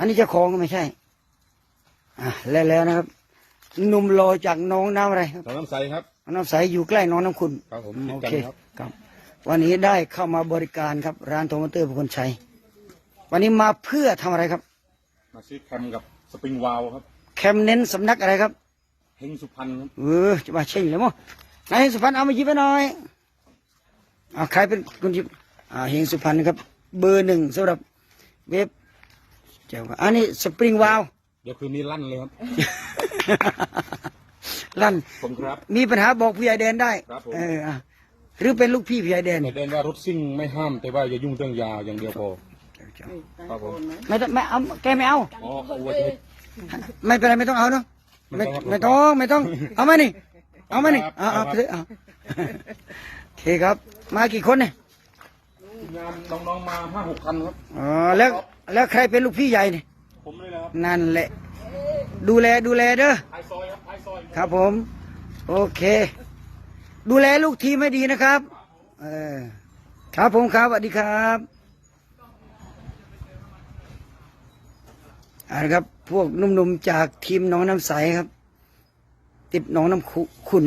อันนี้เจ้าของก็ไม่ใช่ อะแล้วแล้วนะครับหนุ่มรอจากน้องน้ำอะไรครับน้องน้ำใสครับ น้ำใสอยู่ใกล้น้องน้ำคุณครับผมโอติดเคกันครับ ครับ วันนี้ได้เข้ามาบริการครับ ร้านโทมัเตอร์บุคคลชัย วันนี้มาเพื่อทำอะไรครับ มาซื้อแคมกับสปริงวาลครับแคมเน้นสำนักอะไรครับ เฮงสุพรรณครับเออจะมาเช่งเลยมั้งนายสุพรรณเอามาหยิบไปหน่อยเอาใครเป็นคนหยิบอ่าเฮงสุพรรณครับ เบอร์หนึ่งสำหรับเว็บ เจ้าอันนี้สปริงวาลเดี๋ยวคืนนี้ลั่นเลยครับ ลั่นผมครับ มีปัญหาบอกผู้ใหญ่แดนได้ครับผม เอออะหรือเป็นลูกพี่ผู้ใหญ่แดนแต่เด่นว่ารถซิ่งไม่ห้าม แต่ว่าอย่ายุ่งเรื่องยาอย่างเดียวพอครับผม ไม่ต้องไม่เอาแกไม่เอา อ๋อเอาไว้ให้ไม่เป็นไรไม่ต้องเอาเนาะไม่ไม่ไม่ต้ต้อองงไม่ต้อง เอามานี่ เอามานี่ครัเอาบเอาครับไปเลยเอาโอเคครับ มากี่คนเนี่ย งานน้องๆมาห้าหกคันครับ อ๋อแล้วแล้วใครเป็นลูกพี่ใหญ่เนี่ยผมเลยนะครับนั่นแหละ ดูแลดูแลเด้อท้ายซอยครับท้ายซอยครับผม โอเค ดูแลลูกทีมให้ดีนะครับเออครับผมครับสวัสดีครับเอะครับ พวกหนุ่มๆจากทีมหน้องน้ำใสครับ ติดหน้องน้ำขุขุน